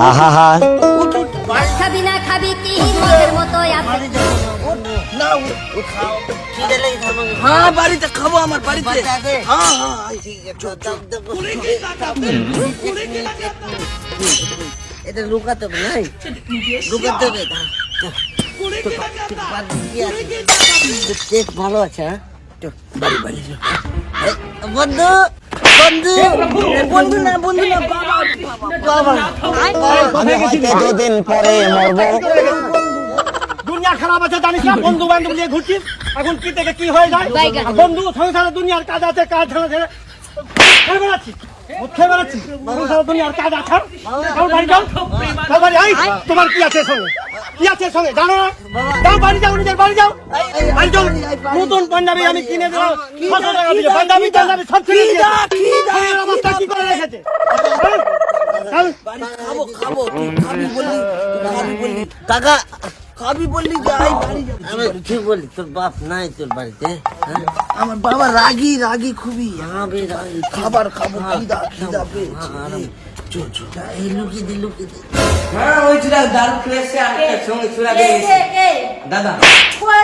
আহা খাবি না খাবি কি? মদের মতো আছে। না ও- ও খাও খিদে লেগেছে আমাকে। হ্যাঁ বাড়িতে খাব আমার বাড়িতে। বাড়িতে হ্যাঁ হ্যাঁ ঠিক আছে দাও, দাও, এটা লুকাতে হবে নাই? লুকাতে হবে ভালো আছে হ্যাঁ? বাড়ি বাড়ি বন্ধু বন্ধু বন্ধু না বন্ধু না বাবা। আমি দুদিন পরে মরবো। দুনিয়া খারাপ আছে জানিস না? বন্ধু বান্ধব নিয়ে ঘুরছিস। এখন কি থেকে কি হয়ে যায়? বন্ধু সংসারে দুনিয়ার কাজ আছে কাজ ছেড়ে ছেড়ে খেয়ে বেড়াচ্ছিস খেয়ে বেড়াচ্ছিস সংসারে দুনিয়ার কাজ আছে। তোমার কি আছে সঙ্গে? কি আছে সঙ্গে? জানো না? যাও বাড়ি যাও নিজের বাড়ি যাও। বাড়ি যাও। নতুন পাঞ্জাবি আমি কিনে দিয়ে পাঞ্জাবি টাঞ্জাবি সব কিনে অবস্থা কি করে রেখেছে? খাব খাব তুই খাবি বললি? খাবি বললি? টাকা খাবি বললি যে আই বাড়ি যাব। আমি ঠিক বলি তোর বাপ নাই তোর বাড়িতে হ্যাঁ? আমার বাবা রাগি রাগি খুবই। আমি রাজি। খাবার খাব হ্যাঁ, খিদা খিদা পেয়েছে। হ্যাঁ, হ্যাঁ। দাদা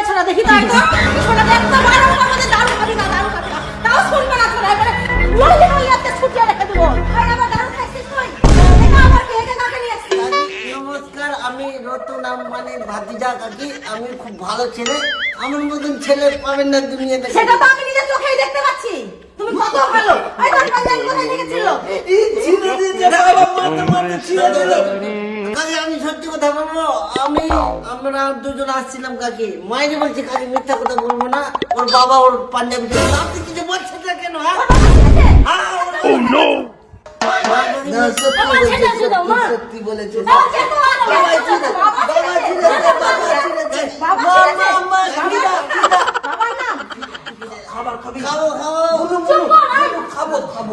ছোড়া দেখি তো ছোড়া দেখতে বারো দারু খাবি না দারু খাবি না তাও শুনবে না ছোড়া ভাতিজা কাকি আমি খুব ভালো ছেলে আমার মতন ছেলে পাবেন না দুনিয়াতে। সেটা তো আমি নিজের চোখেই দেখতে পাচ্ছি। তুমি কত ভালো। এই তোর পাঞ্জাবি কোথায় থেকে ছিল দিয়েছে বাবা দিল কাকি আমি সত্যি কথা বলব আমি আমরা দুজন আসছিলাম কাকি মাইনে বলছি কাকি মিথ্যা কথা বলব না। ওর বাবা ওর পাঞ্জাবি আপনি কিছু বলছেন না কেন হ্যাঁ? না সত্যি আমার ছেলে বলেছে সত্যি বলেছে বাবা ছেড়ে দাও, বাবা ছেড়ে দাও, বাবা বাবা ছেড়ে ছিঁড়ে দাও, বাবা ছিঁড়েছে বাবা মা ছেড়ে দাও। মা খিদা খিদা বাবার নাম খাবার খাবি খাব খাব?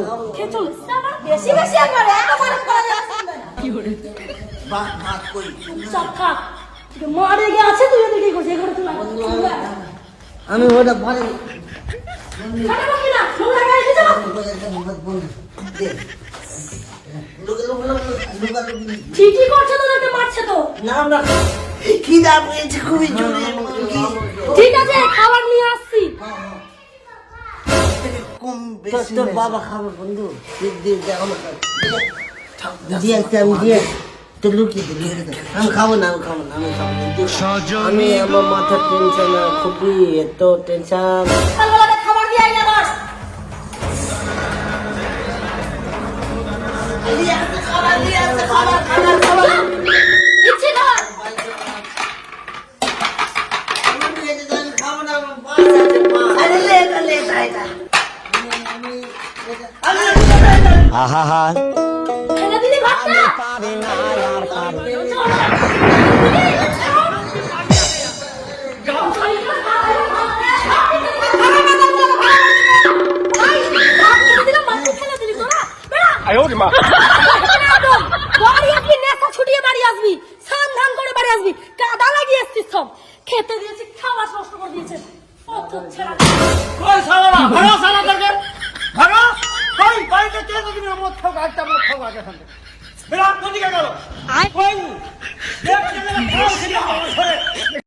বেশি বেশি করা। ভাত ভাত কই? খা। মারে গিয়ে আছে তুই এদিকে করছিস এখানে তুই আমি ওটা না। ঠিকই করছে তো তোকে মারছে তো। না আমরা খিদা পেয়েছে খুবই জোরে। ঠিক আছে খাবার নিয়ে আসছি। কম বেশি তোর। বাবা খাবে বন্ধু? দিয়ে দে আমাকে দিয়ে আমি দিয়ে তো লুকিয়ে দে আমি খাব না আমি খাব না আমি খাব আমি আমার মাথার টেনশন খুবই এত টেনশন এসছিস সব খেতে দিয়েছি খাবার নষ্ট করে দিয়েছে অত ছেড়া কই শালারা ভাড়া শালাদেরকে কই বাড়িতে কে যদি মদ খাও একটা মদ খাও আগে সামনে বিরাট নদীকে গেল? কই দেখ কে গেল? খাও